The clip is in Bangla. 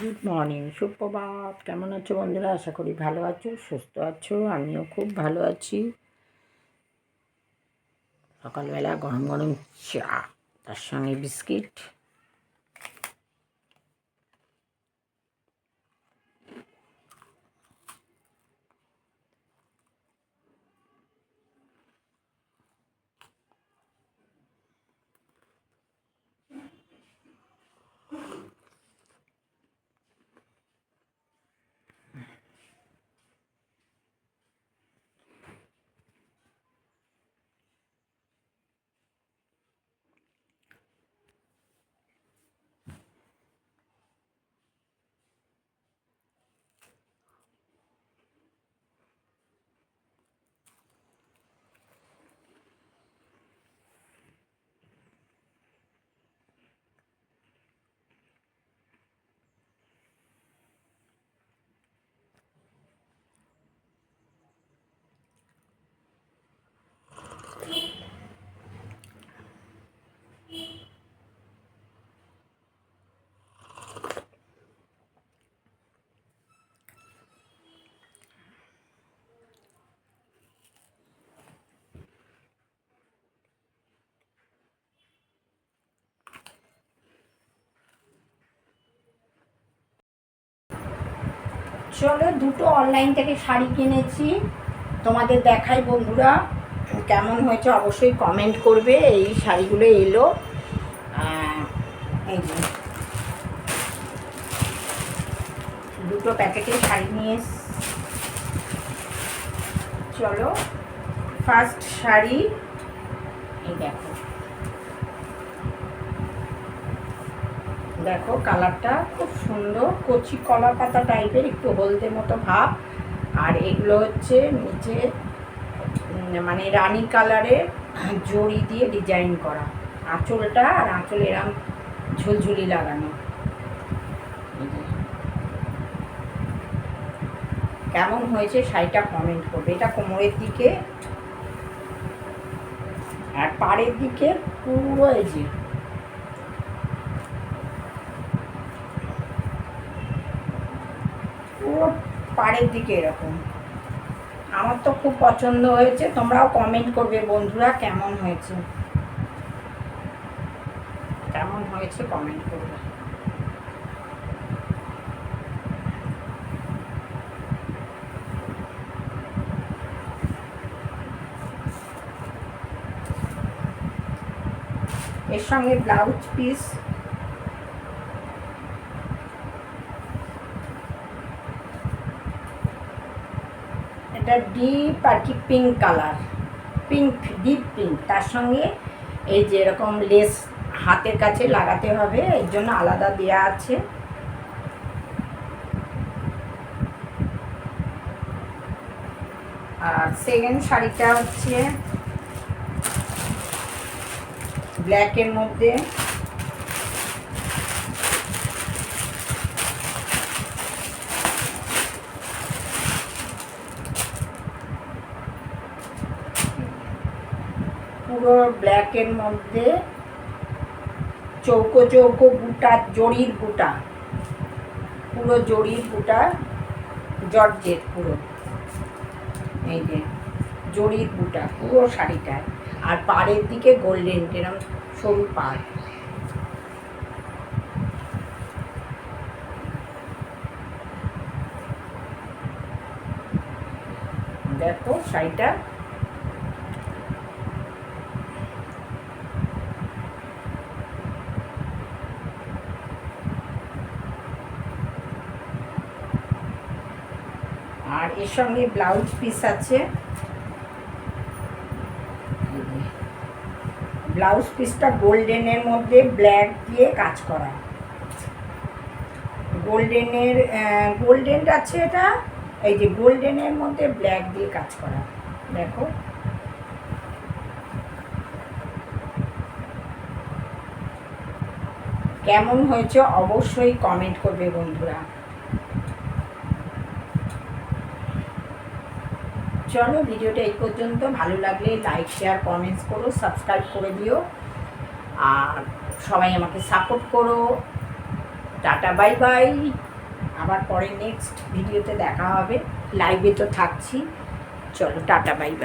গুড মর্নিং, সুপ্রভাত। কেমন আছো বন্ধুরা? আশা করি ভালো আছো, সুস্থ আছো, আমিও খুব ভালো আছি। সকালবেলা গরম গরম চা, তার সঙ্গে বিস্কিট। চলো দুটো অনলাইন থেকে শাড়ি কিনেছি। তোমাদের দেখাই বন্ধুরা, কেমন হয়েছে অবশ্যই কমেন্ট করবে, এই শাড়িগুলো এলো। এই দুটো প্যাকেটে শাড়ি নিয়ে চলো ফার্স্ট শাড়ি, এই দেখো। দেখো, কালারটা খুব সুন্দর। কচি কলা পাতা টাইপের একটু হলদে মতো ভাব। আর এগুলো হচ্ছে নিচে মানে রানী কালারের জড়ি দিয়ে ডিজাইন করা। আঁচলটা আর আঁচল এরম ঝুলঝুলি লাগানো। কেমন হয়েছে শাড়িটা কমেন্ট করবে। এটা কোমরের দিকে আর পাড়ের দিকে পুরো এই যে পুরো পাড়ের দিকে এরকম। আমার তো খুব পছন্দ হয়েছে, তোমরাও কমেন্ট করবে বন্ধুরা কেমন হয়েছে। কেমন হয়েছে কমেন্ট করবে। এর সঙ্গে ব্লাউজ পিস এটা ডিপ আর কি pink colour pink deep pink তার সঙ্গে এই যে এরকম লেস হাতের কাছে লাগাতে হবে, এর জন্য আলাদা দেয়া আছে। আর সেকেন্ড শাড়িটা হচ্ছে ব্ল্যাকের মধ্যে। পুরো ব্ল্যাকের মধ্যে চৌকো চৌকো বুটা জড়ির বুটা পুরো জড়ির বুটা জর্জেট পুরো। এই যে, জড়ির বুটা পুরো শাড়িটা। আর পাড়ের দিকে গোল্ডেন এরম সরু পাড়। দেখো শাড়িটা আর এর সঙ্গে ব্লাউজ পিস আছে। ব্লাউজ পিসটা গোল্ডেনের মধ্যে ব্ল্যাক দিয়ে কাজ করা। গোল্ডেনের গোল্ডেন আছে এটা, এই যে গোল্ডেনের মধ্যে ব্ল্যাক দিয়ে কাজ করা। দেখো। কেমন হয়েছে অবশ্যই কমেন্ট করবে বন্ধুরা। চলো ভিডিওটা এই পর্যন্ত। ভালো লাগলে লাইক শেয়ার কমেন্টস করো সাবস্ক্রাইব করে দিও। আর সবাই আমাকে সাপোর্ট করো। টাটা বাই বাই আবার পরে নেক্সট ভিডিওতে দেখা হবে। লাইভে তো থাকছি। চলো, টাটা বাই বাই